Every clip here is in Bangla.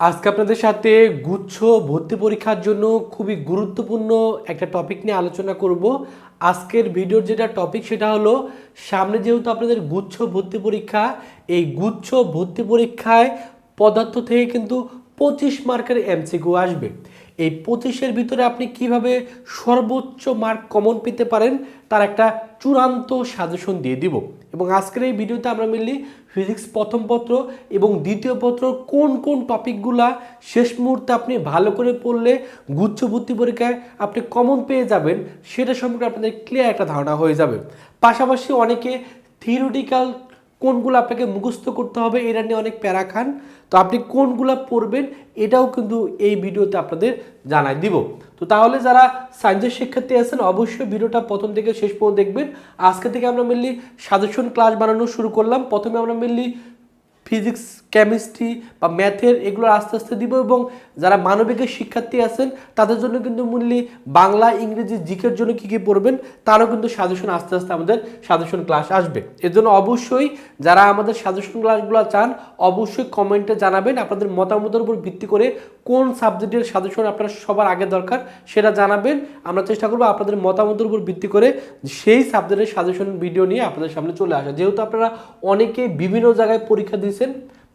আজকে আপনাদের সাথে গুচ্ছ ভর্তি পরীক্ষার জন্য খুবই গুরুত্বপূর্ণ একটা টপিক নিয়ে আলোচনা করব। আজকের ভিডিওর যেটা টপিক সেটা হলো, সামনে যেহেতু আপনাদের গুচ্ছ ভর্তি পরীক্ষা, এই গুচ্ছ ভর্তি পরীক্ষায় পদার্থ থেকে কিন্তু পঁচিশ মার্কের এমসিকিউ আসবে। এই পঁচিশের ভিতরে আপনি কীভাবে সর্বোচ্চ মার্ক কমন পেতে পারেন, তার একটা চূড়ান্ত সাজেশন দিয়ে দিব। এবং আজকের এই ভিডিওতে আমরা মিললি ফিজিক্স প্রথম পত্র এবং দ্বিতীয় পত্র কোন কোন টপিকগুলা শেষ মুহূর্তে আপনি ভালো করে পড়লে গুচ্ছ ভর্তি পরীক্ষায় আপনি কমন পেয়ে যাবেন, সেটা সম্পর্কে আপনাদের ক্লিয়ার একটা ধারণা হয়ে যাবে। পাশাপাশি অনেকে থিওরিটিক্যাল কোনগুলো আপনাকে মুখস্থ করতে হবে, এটা নিয়ে অনেক প্যারা খান। তো আপনি কোনগুলো পড়বেন, এটাও কিন্তু এই ভিডিওতে আপনাদের জানাই দিব। তো তাহলে যারা সায়েন্সের শিক্ষার্থী আছেন, অবশ্যই ভিডিওটা প্রথম থেকে শেষ পর্যন্ত দেখবেন। আজকে থেকে আমরা মেনলি সাজেশন ক্লাস বানানো শুরু করলাম। প্রথমে আমরা মেনলি ফিজিক্স, কেমিস্ট্রি বা ম্যাথের এগুলো আস্তে আস্তে দিব এবং যারা মানবিকের শিক্ষার্থী আছেন, তাদের জন্য কিন্তু মূল্যে বাংলা, ইংরেজি জিকের জন্য কী কী পড়বেন, তারও কিন্তু সাজেশন আস্তে আস্তে আমাদের সাজেশন ক্লাস আসবে। এর জন্য অবশ্যই যারা আমাদের সাজেশন ক্লাসগুলো চান, অবশ্যই কমেন্টে জানাবেন, আপনাদের মতামতের উপর ভিত্তি করে কোন সাবজেক্টের সাজেশন আপনার সবার আগে দরকার সেটা জানাবেন। আমরা চেষ্টা করব আপনাদের মতামতের উপর ভিত্তি করে সেই সাবজেক্টের সাজেশন ভিডিও নিয়ে আপনাদের সামনে চলে আসা। যেহেতু আপনারা অনেকে বিভিন্ন জায়গায় পরীক্ষা দিয়েছেন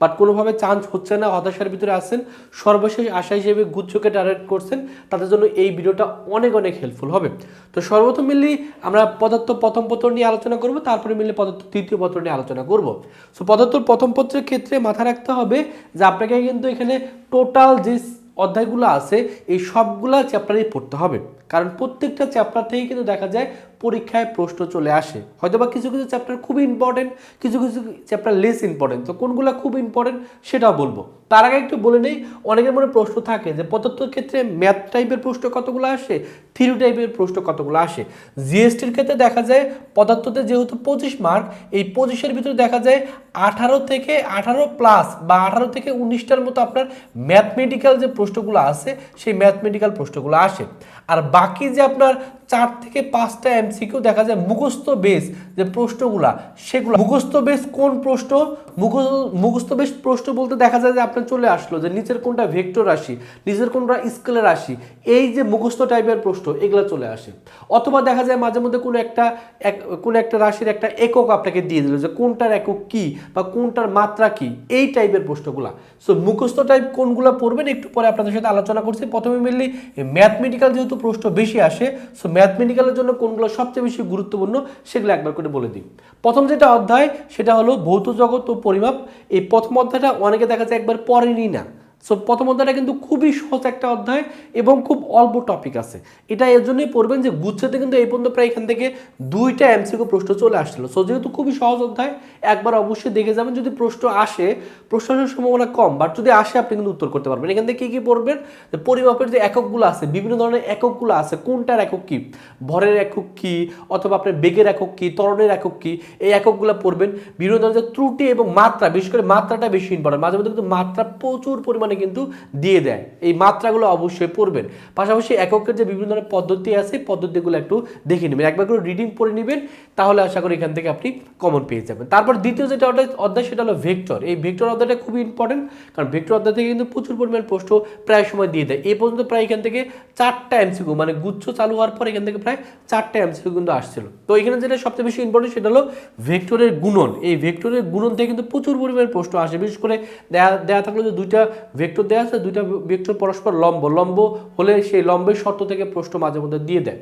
বাট কোনোভাবে চান্স হচ্ছে না, হতাশার ভিতরে আছেন। সর্বশেষ আশা হিসেবে গুচ্ছকে টার্গেট করছেন। তাদের জন্য এই ভিডিওটা অনেক অনেক হেল্পফুল হবে। তো সর্বপ্রথম মিললি আমরা পদার্থ প্রথম পত্র নিয়ে আলোচনা করব, তারপরে মিললে পদার্থ তৃতীয় পত্র নিয়ে আলোচনা করব। সো পদার্থর প্রথম পত্রের ক্ষেত্রে মাথায় রাখতে হবে যে আপনাকে কিন্তু এখানে টোটাল যে অধ্যায়গুলো আছে, এই সবগুলা চ্যাপ্টারই পড়তে হবে। কারণ প্রত্যেকটা চ্যাপ্টার থেকে কিন্তু দেখা যায় পরীক্ষায় প্রশ্ন চলে আসে। হয়তোবা কিছু কিছু চ্যাপ্টার খুবই ইম্পর্টেন্ট কিছু কিছু চ্যাপ্টার লেস ইম্পর্টেন্ট তো কোনগুলো খুব ইম্পর্টেন্ট সেটাও বলব। তার আগে একটু বলে নেই, অনেকের মনে প্রশ্ন থাকে যে পদার্থের ক্ষেত্রে ম্যাথ টাইপের প্রশ্ন কতগুলো আসে থিওরি টাইপের প্রশ্ন কতগুলো আসে। জিএসটির ক্ষেত্রে দেখা যায় পদার্থতে যেহেতু পঁচিশ মার্ক এই পঁচিশের ভিতরে দেখা যায় আঠারো থেকে আঠারো প্লাস বা আঠারো থেকে উনিশটার মতো আপনার ম্যাথমেটিক্যাল যে প্রশ্নগুলো আছে, সেই ম্যাথমেটিক্যাল প্রশ্নগুলো আসে। আর বাকি যে আপনার চার থেকে পাঁচটা এমসিকিউ দেখা যায় মুখস্থ বেস যে প্রশ্নগুলা, সেগুলো মুখস্থ বেস কোন প্রশ্ন? মুখস্থ মুখস্থ বেস প্রশ্ন বলতে দেখা যায় যে আপনার চলে আসলো যে নিচের কোনটা ভেক্টর রাশি, নিচের কোনটা স্কেলের রাশি, এই যে মুখস্থ টাইপের প্রশ্ন, এগুলো চলে আসে। অথবা দেখা যায় মাঝে মধ্যে কোনো একটা এক কোনো একটা রাশির একটা একক আপনাকে দিয়ে দিল যে কোনটার একক কি বা কোনটার মাত্রা কি, এই টাইপের প্রশ্নগুলা। সো মুখস্থ টাইপ কোনগুলো পড়বেন একটু পরে আপনাদের সাথে আলোচনা করছি। প্রথমে মেনলি ম্যাথমেটিক্যাল যেহেতু প্রশ্ন বেশি আসে সো ম্যাথমেটিক্যালের জন্য কোনগুলো সবচেয়ে বেশি গুরুত্বপূর্ণ সেগুলো একবার করে বলে দিই। প্রথম যেটা অধ্যায়, সেটা হলো ভৌত জগৎ ও পরিমাপ। এই প্রথম অধ্যায়টা অনেকে দেখা যায় একবার পড়েনি না। সো প্রথম অধ্যায়টা কিন্তু খুবই সহজ একটা অধ্যায় এবং খুব অল্প টপিক আছে। এটা এর জন্যই পড়বেন যে গুচ্ছতে কিন্তু এই পর্যন্ত প্রায় এখান থেকে দুইটা এমসিকিউ প্রশ্ন চলে আসছিল। সো যেহেতু খুবই সহজ অধ্যায়, একবার অবশ্যই দেখে যাবেন। যদি প্রশ্ন আসে, প্রশ্ন আসার সম্ভাবনা কম বাট যদি আসে, আপনি কিন্তু উত্তর করতে পারবেন। এখান থেকে কী কী পড়বেন? যে পরিমাপের যে এককগুলো আছে, বিভিন্ন ধরনের এককগুলো আছে, কোনটার একক কী? ভরের একক কী? অথবা আপনার বেগের একক কী? তরণের একক কী? এই এককগুলো পড়বেন। বিভিন্ন ধরনের ত্রুটি এবং মাত্রা, বিশেষ করে মাত্রাটা বেশি ইম্পর্টেন্ট মাঝে মধ্যে কিন্তু মাত্রা প্রচুর পরিমাণে কিন্তু দিয়ে দেয়। এই মাত্রাগুলো অবশ্যই পড়বেন। পাশাপাশি এককের যে বিভিন্ন ধরনের পদ্ধতি আছে পদ্ধতিগুলো একটু দেখে নেবেন। একবার করে রিডিং পড়ে নেবেন, তাহলে আশা করি এখান থেকে আপনি কমন পেয়ে যাবেন। তারপর দ্বিতীয় যেটা অধ্যায় সেটা হলো ভেক্টর এই ভেক্টর অধ্যায়টা খুবই ইম্পর্টেন্ট কারণ ভেক্টর অধ্যায় থেকে কিন্তু প্রচুর পরিমাণ প্রশ্ন প্রায় সময় দিয়ে দেয়। এই পর্যন্ত প্রায় এখান থেকে চারটা এমসিকিউ মানে গুচ্ছ চালু হওয়ার পর এখান থেকে প্রায় চারটা এমসিকিউ কিন্তু আসছিল। তো এখানে যেটা সবচেয়ে বেশি ইম্পর্টেন্ট সেটা হলো ভেক্টরের গুণন। এই ভেক্টরের গুণন থেকে কিন্তু প্রচুর পরিমাণে প্রশ্ন আসে। বিশেষ করে দেয়া দেয়া থাকল যে দুইটা ভেক্টর দেওয়া আছে, দুইটা ভেক্টর পরস্পর লম্ব। লম্ব হলে সেই লম্বের শর্ত থেকে প্রশ্ন মাঝে মধ্যে দিয়ে দেয়।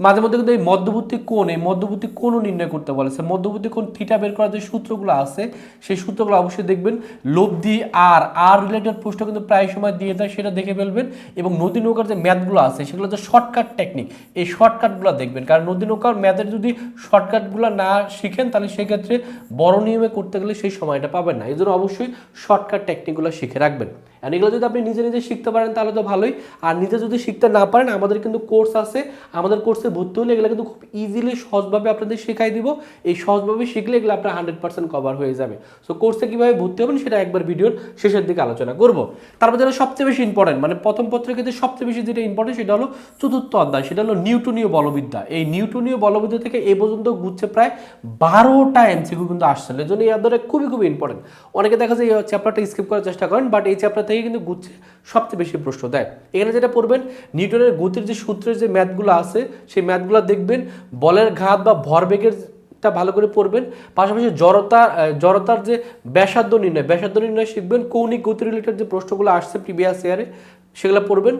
মাঝে মধ্যে কিন্তু এই মধ্যবর্তী কোণ, এই মধ্যবর্তী কোণও নির্ণয় করতে বলেছে মধ্যবর্তী কোণ থিটা বের করার যে সূত্রগুলো আছে, সেই সূত্রগুলো অবশ্যই দেখবেন। লব্ধি আর আর রিলেটেড প্রশ্ন কিন্তু প্রায় সময় দিয়ে দেয়, সেটা দেখে ফেলবেন। এবং নদী নৌকার যে ম্যাথগুলো আছে, সেগুলো যে শর্টকাট টেকনিক এই শর্টকাটগুলো দেখবেন। কারণ নদী নৌকার ম্যাথের যদি শর্টকাটগুলো না শিখেন, তাহলে সেক্ষেত্রে বড় নিয়মে করতে গেলে সেই সময়টা পাবেন না। এই জন্য অবশ্যই শর্টকাট টেকনিকগুলো শিখে রাখবেন। আর এগুলো যদি আপনি নিজে নিজে শিখতে পারেন, তাহলে তো ভালোই। আর নিজে যদি শিখতে না পারেন, আমাদের কিন্তু কোর্স আছে। আমাদের কোর্সে ভর্তি হলে এগুলো কিন্তু খুব ইজিলি সহজভাবে আপনাদের শেখাই দিব। এই সহজভাবে শিখলে এগুলো আপনার হান্ড্রেড পার্সেন্ট কভার হয়ে যাবে। সো কোর্সে কীভাবে ভর্তি হবেন, সেটা একবার ভিডিওর শেষের দিকে আলোচনা করব। তারপর যেটা সবচেয়ে বেশি ইম্পর্টেন্ট মানে প্রথম পত্রের ক্ষেত্রে সবচেয়ে বেশি যেটা ইম্পর্টেন্ট সেটা হলো চতুর্থ অধ্যায়। সেটা হলো নিউটনীয় বলবিদ্যা। এই নিউটনীয় বলবিদ্যা থেকে এ পর্যন্ত ঘুরছে প্রায় বারোটা এমসিকিউ কিন্তু আসছিল এই জন্য এই অধ্যায়টা খুবই খুবই ইম্পর্টেন্ট অনেকে দেখা যায় এই চ্যাপ্টারটা স্কিপ করার চেষ্টা করেন বাট এই চ্যাপ্টার থেকে থেকে কিন্তু গুচ্ছে সবচেয়ে বেশি প্রশ্ন। দেয় এখানে যেটা পড়বেন, নিউটনের গতির যে সূত্রের যে ম্যাথগুলো আছে, সেই ম্যাথগুলো দেখবেন, বলের ঘাত বা ভরবেগের টা ভালো করে পড়বেন, পাশাপাশি জড়তা জড়তার যে ব্যাসার্ধ নির্ণয় ব্যাসার্ধ নির্ণয় শিখবেন, কৌণিক গতি রিলেটেড যে প্রশ্নগুলো আসছে প্রিভিয়াস ইয়ারে সেগুলো পড়বেন।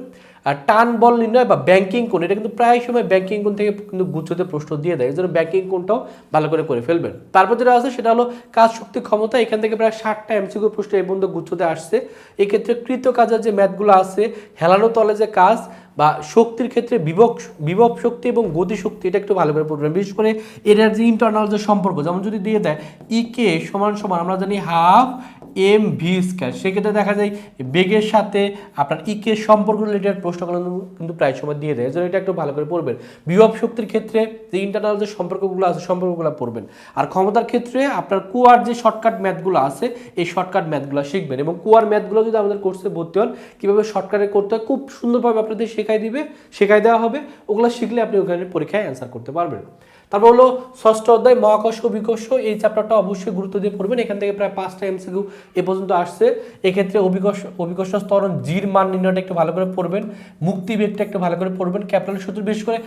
টান বল নির্ণয় বা ব্যাংকিং কোণ, এটা কিন্তু প্রায় সময় ব্যাংকিং কোণ থেকে কিন্তু গুচ্ছতে প্রশ্ন দিয়ে দেয়। এই জন্য ব্যাংকিং কোণটাও ভালো করে করে ফেলবেন। তারপর যেটা আছে, সেটা হলো কাজ শক্তি ক্ষমতা। এখান থেকে প্রায় ষাটটা এমসিকিউ প্রশ্ন এই পর্যন্ত গুচ্ছতে আসছে। এক্ষেত্রে কৃত কাজের যে ম্যাথগুলো আছে, হেলানো তলে যে কাজ বা শক্তির ক্ষেত্রে বিভব বিভব শক্তি এবং গতি শক্তি, এটা একটু ভালো করে পড়বেন। বিশেষ করে এটার যে ইন্টারনাল যে সম্পর্ক, যেমন যদি দিয়ে দেয় ই কে সমান সমান, আমরা জানি হাফ এম ভি স্কয়ার সেক্ষেত্রে দেখা যায় বেগের সাথে আপনার ই কে সম্পর্ক রিলেটেড প্রশ্নগুলো কিন্তু প্রায় সময় দিয়ে দেয়। এটা একটু ভালো করে পড়বেন। বিভব শক্তির ক্ষেত্রে যে ইন্টারনাল যে সম্পর্কগুলো আছে, সম্পর্কগুলো পড়বেন। আর ক্ষমতার ক্ষেত্রে আপনার কুয়ার যে শর্টকাট ম্যাথগুলো আছে, এই শর্টকাট ম্যাথগুলো শিখবেন। এবং কুয়ার ম্যাথগুলো যদি আমাদের কোর্সে ভর্তি হন, কীভাবে শর্টকাটে করতে হয়, খুব সুন্দরভাবে আপনাদের শেখাই দিবে, শেখাই দেওয়া হবে। ওগুলো শিখলে আপনি ওখানে পরীক্ষায় অ্যান্সার করতে পারবেন। তারপর হলো ষষ্ঠ অধ্যায়, মহাকর্ষ, অভিকর্ষ, এই চ্যাপ্টারটা অবশ্যই গুরুত্ব দিয়ে পড়বেন। এখান থেকে প্রায় পাঁচটা এমসিকিউ এ পর্যন্ত আসছে। এক্ষেত্রে অভিকর্ষ অভিকর্ষ স্তরণ জির মান নির্ণয়টা একটু ভালো করে পড়বেন। মুক্তি বেগটা একটু ভালো করে পড়বেন। ক্যাপিটাল সূত্র বিশেষ করে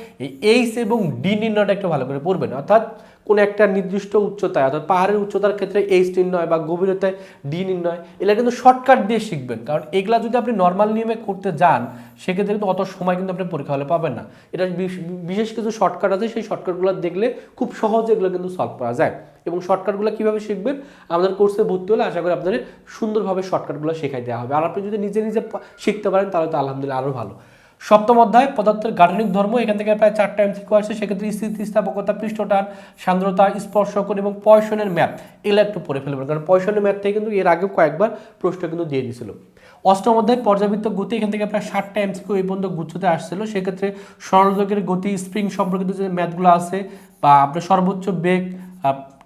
এইচ এবং ডি নির্ণয়টা একটু ভালো করে পড়বেন। অর্থাৎ কোনো একটা নির্দিষ্ট উচ্চতায়, অর্থাৎ পাহাড়ের উচ্চতার ক্ষেত্রে এইচ নির্ণয় বা গভীরতায় ডি নির্ণয়, এগুলা কিন্তু শর্টকাট দিয়ে শিখবেন। কারণ এগুলা যদি আপনি নর্মাল নিয়মে করতে যান, সেক্ষেত্রে কিন্তু অত সময় কিন্তু আপনি পরীক্ষা হলে পাবেন না। এটা বিশ- বিশেষ কিছু শর্টকাট আছে, সেই শর্টকাটগুলো দেখলে খুব সহজে এগুলো কিন্তু সলভ করা যায়। এবং শর্টকাটগুলো কীভাবে শিখবেন? আমাদের কোর্সে ভর্তি হলে আশা করি আপনাদের সুন্দরভাবে শর্টকাটগুলো শেখাই দেওয়া হবে। আর আপনি যদি নিজে নিজে শিখতে পারেন, তাহলে তো আলহামদুলিল্লাহ আরও ভালো। সপ্তম অধ্যায়, পদার্থের গাঠনিক ধর্ম, এখান থেকে প্রায় চারটা এমসিকিউ আসছে। সেক্ষেত্রে স্থিতিস্থাপকতা পৃষ্ঠটান সান্দ্রতা স্পর্শকন এবং পয়সনের ম্যাপ এগুলো একটু পড়ে ফেলবেন। কারণ পয়সনের ম্যাপ থেকে কিন্তু এর আগেও কয়েকবার প্রশ্ন কিন্তু দিয়ে দিয়েছিল। অষ্টম অধ্যায়, পর্যাবৃত্ত গতি, এখান থেকে প্রায় ষাটটা এমসিকিউ এই পর্যন্ত গুচ্ছতে আসছিল। সেক্ষেত্রে সরলযোগের গতি, স্প্রিং সম্পর্কিত যে ম্যাথগুলো আছে বা আপনার সর্বোচ্চ বেগ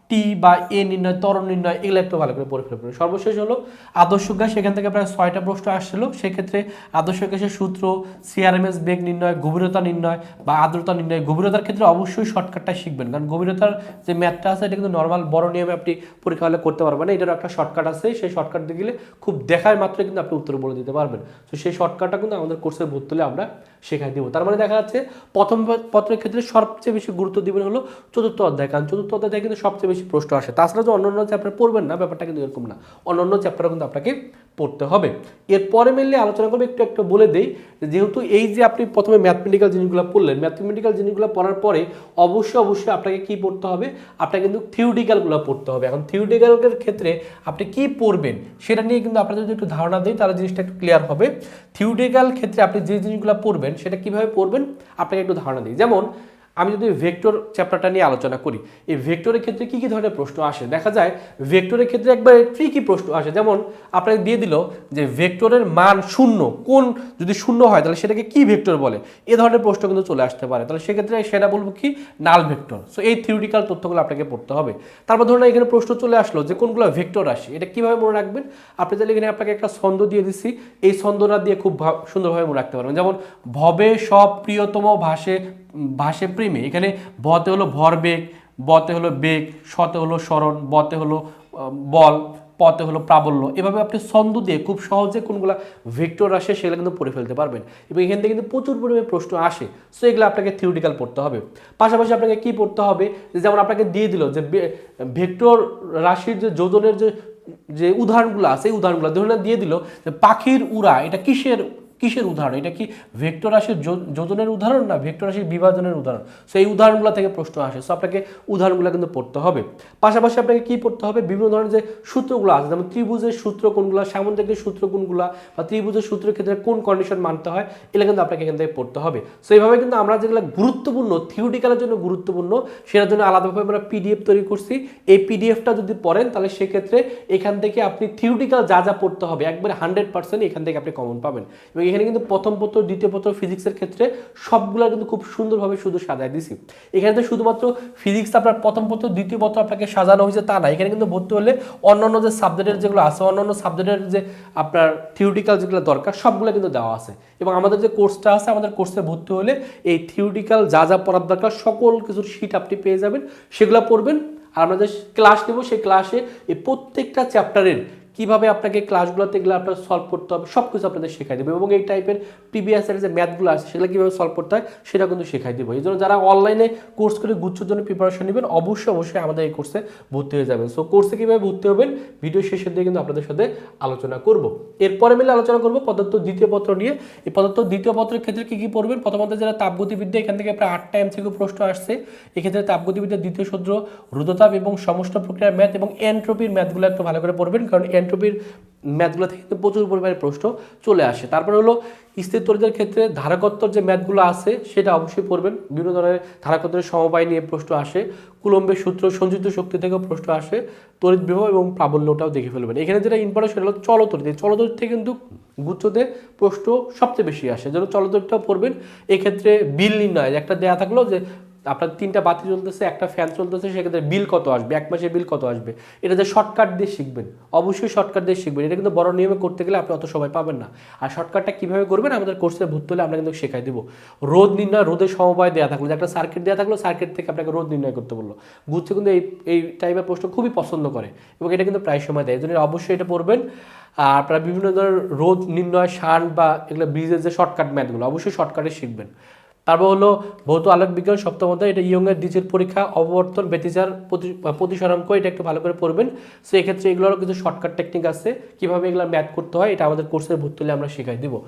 টি বা এ নির্ণয় তরণ নির্ণয়, এগুলো একটু ভালো করে পরীক্ষা ফেলবেন সর্বশেষ হলো, আদর্শ গ্যাস, সেখান থেকে প্রায় ছয়টা প্রশ্ন আসছিল। সেক্ষেত্রে আদর্শ গ্যাসের সূত্র সিআরএমএস বেগ নির্ণয়, গভীরতা নির্ণয় বা আর্দ্রতা নির্ণয়, গভীরতার ক্ষেত্রে অবশ্যই শর্টকাটটা শিখবেন। কারণ গভীরতার যে ম্যাথটা আছে, এটা কিন্তু নর্মাল বড় নিয়মে আপনি পরীক্ষা হলে করতে পারবেন না। এটার একটা শর্টকাট আছে। সেই শর্টকাট দিয়ে গেলে খুব দেখার মাত্র কিন্তু আপনি উত্তর বলে দিতে পারবেন। তো সেই শর্টকাটটা কিন্তু আমাদের কোর্সে ভর্তি হলে আমরা শেখাই দিব। তার মানে দেখা যাচ্ছে প্রথম পত্রের ক্ষেত্রে সবচেয়ে বেশি গুরুত্ব দিবেন হলো চতুর্থ অধ্যায়। কারণ চতুর্থ অধ্যায় কিন্তু সবচেয়ে বেশি প্রশ্ন আসে। তাছাড়া যে অন্যান্য চ্যাপ্টার পড়বেন না, ব্যাপারটা কিন্তু এরকম না। অন্যান্য চ্যাপ্টারও কিন্তু আপনাকে পড়তে হবে। এরপরে মেনলি আলোচনা করব, একটু একটু বলে দেই যেহেতু এই যে আপনি প্রথমে ম্যাথমেটিক্যাল জিনিসগুলো পড়লেন ম্যাথমেটিক্যাল জিনিসগুলো পড়ার পরে অবশ্যই অবশ্যই আপনাকে কি পড়তে হবে? আপনাকে কিন্তু থিওরিটিক্যালগুলো পড়তে হবে। এখন থিওরিটিক্যালের ক্ষেত্রে আপনি কি পড়বেন সেটা নিয়ে কিন্তু আপনাদের যদি একটু ধারণা দিই, তাহলে জিনিসটা একটু ক্লিয়ার হবে। থিওরিটিক্যাল ক্ষেত্রে আপনি যে জিনিসগুলো পড়বেন, সেটা কীভাবে পড়বেন? আপনাকে একটু ধারণা দিই। যেমন আমি যদি ভেক্টর চ্যাপ্টারটা নিয়ে আলোচনা করি, এই ভেক্টরের ক্ষেত্রে কি কি ধরনের প্রশ্ন আসে? দেখা যায় ভেক্টরের ক্ষেত্রে একবার ট্রিকি প্রশ্ন আসে। যেমন আপনাকে দিয়ে দিল যে ভেক্টরের মান শূন্য, কোন যদি শূন্য হয় তাহলে সেটাকে কি ভেক্টর বলে? এ ধরনের প্রশ্ন কিন্তু চলে আসতে পারে। তাহলে সেক্ষেত্রে সেটা বলব কি? নাল ভেক্টর সো এই থিওরিটিক্যাল তথ্যগুলো আপনাকে পড়তে হবে। তারপর ধরুন এখানে প্রশ্ন চলে আসলো যে কোনগুলো ভেক্টর আসে? এটা কীভাবে মনে রাখবেন? আপনি তাহলে এখানে আপনাকে একটা ছন্দ দিয়ে দিচ্ছি এই ছন্দটা দিয়ে খুব সুন্দরভাবে মনে রাখতে পারবেন। যেমন, ভবে সব প্রিয়তম ভাষে ভাষে প্রেমে। এখানে বতে হলো ভরবেগ, বতে হলো বেগ, শতে হলো স্মরণ, বতে হলো বল, পতে হলো প্রাবল্য। এভাবে আপনি ছন্দ দিয়ে খুব সহজে কোনগুলা ভেক্টর আসে সেগুলো কিন্তু পড়ে ফেলতে পারবেন। এবং এখান থেকে কিন্তু প্রচুর পরিমাণে প্রশ্ন আসে। সো এগুলো আপনাকে থিওরিটিক্যাল পড়তে হবে। পাশাপাশি আপনাকে কি পড়তে হবে? যেমন আপনাকে দিয়ে দিল যে ভেক্টর রাশির যে যোজনের যে যে উদাহরণগুলো আছে, এই উদাহরণগুলো ধরুন দিয়ে দিল যে পাখির উড়া এটা কিসের কিসের উদাহরণ? এটা কি ভেক্টর রাশির যোজনের উদাহরণ না ভেক্টর রাশির বিভাজনের উদাহরণ? সো এই উদাহরণগুলো থেকে প্রশ্ন আসে। সো আপনাকে উদাহরণগুলো কিন্তু পড়তে হবে। পাশাপাশি আপনাকে কি পড়তে হবে? বিভিন্ন ধরনের যে সূত্রগুলো আছে, যেমন ত্রিভুজের সূত্র কোনগুলো, সামুদ্রিকের সূত্র কোনগুলো, বা ত্রিভুজের সূত্রের ক্ষেত্রে কোন কন্ডিশন মানতে হয়, এগুলো কিন্তু আপনাকে এখান থেকে পড়তে হবে। সো এইভাবে কিন্তু আমরা যেগুলো গুরুত্বপূর্ণ থিওরিটিক্যালের জন্য গুরুত্বপূর্ণ, সেটার জন্য আলাদাভাবে আমরা পিডিএফ তৈরি করছি। এই পিডিএফটা যদি পড়েন, তাহলে সেক্ষেত্রে এখান থেকে আপনি থিওরিটিক্যাল যা যা পড়তে হবে, একবারে হান্ড্রেড পার্সেন্ট এখান থেকে আপনি কমন পাবেন। এবং এখানে কিন্তু প্রথম পত্র, দ্বিতীয় পত্র ফিজিক্সের ক্ষেত্রে সবগুলো কিন্তু খুব সুন্দরভাবে শুধু সাজায় দিছি। এখানে তো শুধুমাত্র ফিজিক্স আপনার প্রথম পত্র, দ্বিতীয় পত্র আপনাকে সাজানো হয়েছে তা না। এখানে কিন্তু ভর্তি হলে অন্যান্য যে সাবজেক্টের যেগুলো আছে, অন্যান্য সাবজেক্টের যে আপনার থিওরিটিক্যাল যেগুলো দরকার, সবগুলো কিন্তু দেওয়া আছে। এবং আমাদের যে কোর্সটা আছে, আমাদের কোর্সে ভর্তি হলে এই থিওরিটিক্যাল যা যা পড়ার দরকার, সকল কিছুর শিট আপনি পেয়ে যাবেন, সেগুলো পড়বেন। আর আমরা যে ক্লাস নেব, সেই ক্লাসে এই প্রত্যেকটা চ্যাপ্টারের কীভাবে আপনাকে ক্লাসগুলোতে এগুলো আপনার সলভ করতে হবে সব কিছু আপনাদের শেখাই দেবে এবং এই টাইপের প্রিভিয়াস এর যে ম্যাথগুলো আছে, সেগুলো কীভাবে সলভ করতে হয়, সেটা কিন্তু শেখাই দেবো। এই জন্য যারা অনলাইনে কোর্স করে গুচ্ছর জন্য প্রিপারেশন নেবেন, অবশ্যই অবশ্যই আমাদের এই কোর্সে ভর্তি হয়ে যাবেন। সো কোর্সে কীভাবে ভর্তি হবেন ভিডিও শেষের দিকে কিন্তু আপনাদের সাথে আলোচনা করব। এরপরে মিলে আলোচনা করব পদার্থ দ্বিতীয় পত্র নিয়ে। এই পদার্থ দ্বিতীয় পত্রের ক্ষেত্রে কী কী পড়বেন? প্রথমত যারা তাপগতিবিদ্যা, এখান থেকে প্রায় আটটা থেকে প্রশ্ন আসছে। এক্ষেত্রে তাপগতিবিদ্যা দ্বিতীয় সূত্র রুদ্রতাপ এবং সমস্ত প্রক্রিয়ার ম্যাথ এবং এন্ট্রোপির ম্যাথগুলো একটু ভালো করে পড়বেন, কারণ এন্ট্রোপির ম্যাথগুলো থেকে কিন্তু প্রচুর পরিমাণে প্রশ্ন চলে আসে। তারপরে হলো স্থির তরিতের ক্ষেত্রে ধারাকত্বর যে ম্যাথগুলো আছে, সেটা অবশ্যই পড়বেন। বিভিন্ন ধরনের ধারাকত্বের সমবায় নিয়ে প্রশ্ন আসে। কুলম্বের সূত্র সঞ্চিত শক্তি থেকেও প্রশ্ন আসে। তড়িৎ বিভব এবং প্রাবল্যটাও দেখে ফেলবেন। এখানে যেটা ইম্পর্টেন্ট সেটা হলো চলতরিত এই চলতরিত থেকে কিন্তু গুচ্ছতে প্রশ্ন সবচেয়ে বেশি আসে। যেন চলতরিতটাও পড়বেন। এক্ষেত্রে বিল নির্ণয়। একটা দেয়া থাকল যে আপনার তিনটা বাতি চলতেছে একটা ফ্যান চলতেছে, সেক্ষেত্রে বিল কত আসবে? এক মাসের বিল কত আসবে? এটা যে শর্টকাট দিয়ে শিখবেন, অবশ্যই শর্টকাট দিয়ে শিখবেন। এটা কিন্তু বড় নিয়মে করতে গেলে আপনি অত সময় পাবেন না। আর শর্টকাটটা কীভাবে করবেন? আমাদের কোর্সে ভর্তি হলে আমরা কিন্তু শেখাই দেবো। রোদ নির্ণয়, রোদের সমবায় দেওয়া থাকল। যে একটা সার্কিট দেওয়া থাকল সার্কিট থেকে আপনাকে রোদ নির্ণয় করতে বলল। গুচ্ছে কিন্তু এই এই টাইপের প্রশ্ন খুবই পছন্দ করে এবং এটা কিন্তু প্রায় সময় দেয়। এই জন্য অবশ্যই এটা পড়বেন। আর আপনারা বিভিন্ন ধরনের রোদ নির্ণয় শান বা এগুলো ব্রিজের যে শর্টকাট ম্যাথগুলো অবশ্যই শর্টকাটে শিখবেন। তারপর হলো ভৌত আলোক বিজ্ঞান সপ্তম অধ্যায়, এটা ইয়ংয়ের দ্বিতীয় পরীক্ষা, অববর্তন, ব্যতিচার, প্রতি- প্রতিসরাঙ্ক, এটা একটু ভালো করে পড়বেন। সো এক্ষেত্রে এগুলোরও কিছু শর্টকাট টেকনিক আছে, কীভাবে এগুলো ম্যাথ করতে হয়, এটা আমাদের কোর্সের ভর্তি হলে আমরা শেখাই দিব।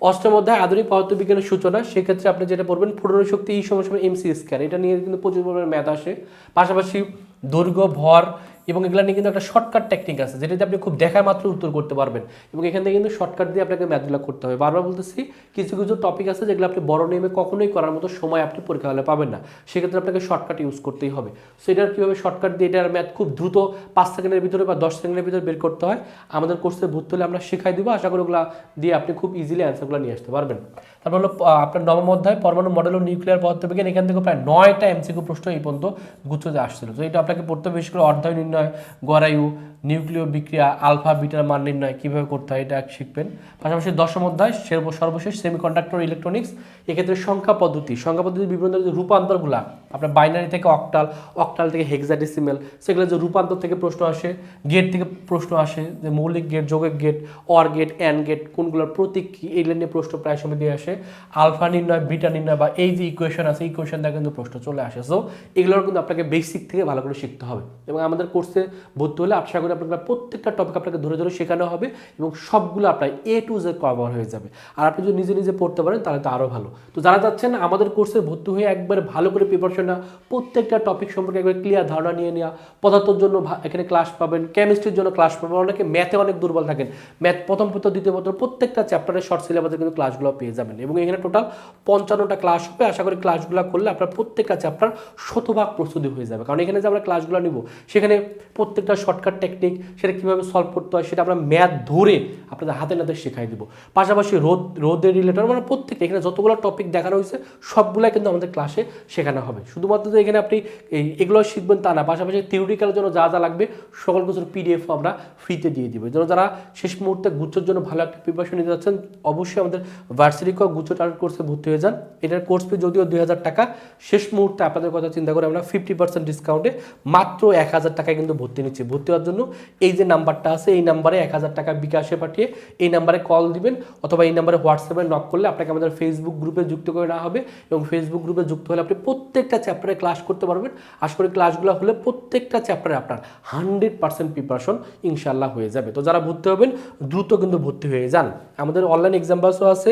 অষ্টম অধ্যায়, আধুনিক পদার্থবিজ্ঞানের সূচনা, সেক্ষেত্রে আপনি যেটা পড়বেন ফুটনের শক্তি এই সময় সময় এমসি স্কোয়ার এটা নিয়ে কিন্তু প্রচুর পরিমাণে ম্যাথ আসে। পাশাপাশি দৈর্ঘ্য, ভর এবং এগুলো নিয়ে কিন্তু একটা শর্টকাট টেকনিক আছে, যেটাতে আপনি খুব দেখার মাত্র উত্তর করতে পারবেন। এবং এখান থেকে কিন্তু শর্টকাট দিয়ে আপনাকে ম্যাথগুলো করতে হবে। বারবার বলতেছি, কিছু কিছু টপিক আছে যেগুলো আপনি বড় নিয়মে কখনোই করার মতো সময় আপনি পরীক্ষা হলে পাবেন না। সেক্ষেত্রে আপনাকে শর্টকাট ইউজ করতেই হবে। সো এটার কীভাবে শর্টকাট দিয়ে এটার ম্যাথ খুব দ্রুত পাঁচ সেকেন্ডের ভিতরে বা দশ সেকেন্ডের ভিতরে বের করতে হয়, আমাদের কোর্সে ভর্তি হলে আমরা শেখাই দিব। আশা করি ওগুলো দিয়ে আপনি খুব ইজিলি অ্যান্সারগুলো নিয়ে আসতে পারবেন। তারপর হলো আপনার নবম অধ্যায়, পরমাণু মডেল ও নিউক্লিয়ার পদার্থবিজ্ঞান। এখান থেকে প্রায় নয়টা এমসিকিউ প্রশ্ন এই পর্যন্ত গুচ্ছতে আসছিল। তো এটা আপনাকে পড়তে বিশেষ করে অর্ধায়ু নির্ণয় গড়ায়ু নিউক্লিয় বিক্রিয়া, আলফা, বিটার মান নির্ণয় কীভাবে করতে হয় এটা শিখবেন। পাশাপাশি দশম অধ্যায় সর্ব- সর্বশেষ সেমিকন্ডাক্টর ইলেকট্রনিক্স এক্ষেত্রে সংখ্যা পদ্ধতি। সংখ্যা পদ্ধতির বিভিন্ন যে রূপান্তরগুলা, আপনার বাইনারি থেকে অক্টাল অক্টাল থেকে হেক্সাডেসিমেল সেগুলো যে রূপান্তর থেকে প্রশ্ন আসে গেট থেকে প্রশ্ন আসে, যে মৌলিক গেট যোগের gate or gate and gate কোনগুলোর প্রতীক কি এইগুলো নিয়ে প্রশ্ন প্রায় সময় দিয়ে আসে। আলফা নির্ণয়, বিটা নির্ণয় বা এই যে ইকুয়েশন আছে ইকুয়েশন দ্বারা কিন্তু প্রশ্ন চলে আসে। সো এগুলোর কিন্তু আপনাকে বেসিক থেকে ভালো করে শিখতে হবে। এবং আমাদের কোর্সে ভর্তি হলে আশা করি আপনাকে প্রত্যেকটা টপিক আপনাকে ধরে ধরে শেখানো হবে এবং সবগুলো আপনার এ টু জেড কভার হয়ে যাবে। আর আপনি যদি নিজে নিজে পড়তে পারেন, তাহলে তো আরও ভালো। তো যারা যাচ্ছেন, আমাদের কোর্সে ভর্তি হয়ে একবার ভালো করে প্রিপারেশন নেওয়া, প্রত্যেকটা টপিক সম্পর্কে একবার ক্লিয়ার ধারণা নিয়ে নেওয়া, পদার্থের জন্য এখানে ক্লাস পাবেন কেমিস্ট্রির জন্য ক্লাস পাবেন, অনেকে ম্যাথে অনেক দুর্বল থাকেন। ম্যাথ প্রথম পত্র দ্বিতীয় পত্র প্রত্যেকটা চ্যাপ্টারের শর্ট সিলেবাসে কিন্তু ক্লাসগুলো পেয়ে যাবেন এবং এখানে টোটাল পঞ্চান্নটা ক্লাস হবে। আশা করি ক্লাসগুলো করলে আপনার প্রত্যেকটা চ্যাপ্টার শতভাগ প্রস্তুতি হয়ে যাবে। কারণ এখানে যে আমরা ক্লাসগুলো নিব, সেখানে প্রত্যেকটা শর্টকাট টেকনিক সেটা কীভাবে সলভ করতে হয়, সেটা আমরা ম্যাথ ধরে আপনাদের হাতে নাতে শেখাই দিব। পাশাপাশি রোদ, রোদের রিলেটেড মানে প্রত্যেকটা, এখানে যতগুলো টপিক দেখানো হয়েছে, সবগুলাই কিন্তু আমাদের ক্লাসে শেখানো হবে। শুধুমাত্র যে এখানে আপনি এই এগুলো শিখবেন তা না, পাশাপাশি থিওরিক্যালের জন্য যা যা লাগবে, সকল কিছুর পিডিএফ আমরা ফ্রিতে দিয়ে দিব। জন্য যারা শেষ মুহূর্তে গুচ্ছর জন্য ভালো একটা প্রিপারেশন নিতে যাচ্ছেন, অবশ্যই আমাদের ভার্সিটি ক গুচ্ছ টার্গেট কোর্সে ভর্তি হয়ে যান। এটার কোর্স ফি যদিও দুই হাজার টাকা, শেষ মুহূর্তে আপনাদের কথা চিন্তা করে আমরা ফিফটি পার্সেন্ট ডিসকাউন্টে মাত্র এক হাজার টাকায় কিন্তু ভর্তি নিচ্ছি। ভর্তি হওয়ার জন্য এই যে নাম্বারটা আছে, এই নাম্বারে এক হাজার টাকা বিকাশে পাঠিয়ে এই নাম্বারে কল দিবেন অথবা এই নাম্বারে হোয়াটসঅ্যাপে নক করলে আপনাকে আমাদের ফেসবুক গ্রুপে যুক্ত করে নেওয়া হবে এবং ফেসবুক গ্রুপে যুক্ত হলে আপনি প্রত্যেকটা চ্যাপ্টারে ক্লাস করতে পারবেন। আশা করি ক্লাসগুলো হলে প্রত্যেকটা চ্যাপ্টারে আপনার হান্ড্রেড পার্সেন্ট প্রিপারেশন ইনশাল্লাহ হয়ে যাবে। তো যারা ভর্তি হবেন, দ্রুত কিন্তু ভর্তি হয়ে যান। আমাদের অনলাইন এক্সাম বেসও আছে।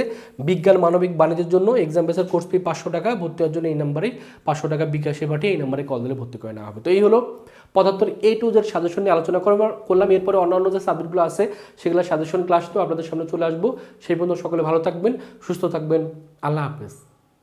বিজ্ঞান, মানবিক, বাণিজ্যের জন্য এক্সাম বেসের কোর্স ফি পাঁচশো টাকা। ভর্তি হওয়ার জন্য এই নাম্বারেই পাঁচশো টাকা বিকাশে পাঠিয়ে এই নাম্বারে কল দিলে ভর্তি করে নেওয়া হবে। তো এই হলো পদার্থর এ টু জেড সাজেশন নিয়ে আলোচনা করবার করলাম। এরপরে অন্যান্য যে সাবজেক্টগুলো আছে, সেগুলো সাজেশন ক্লাস তো আপনাদের সামনে চলে আসব। সেই পর্যন্ত সকলে ভালো থাকবেন, সুস্থ থাকবেন। আল্লাহ হাফেজ।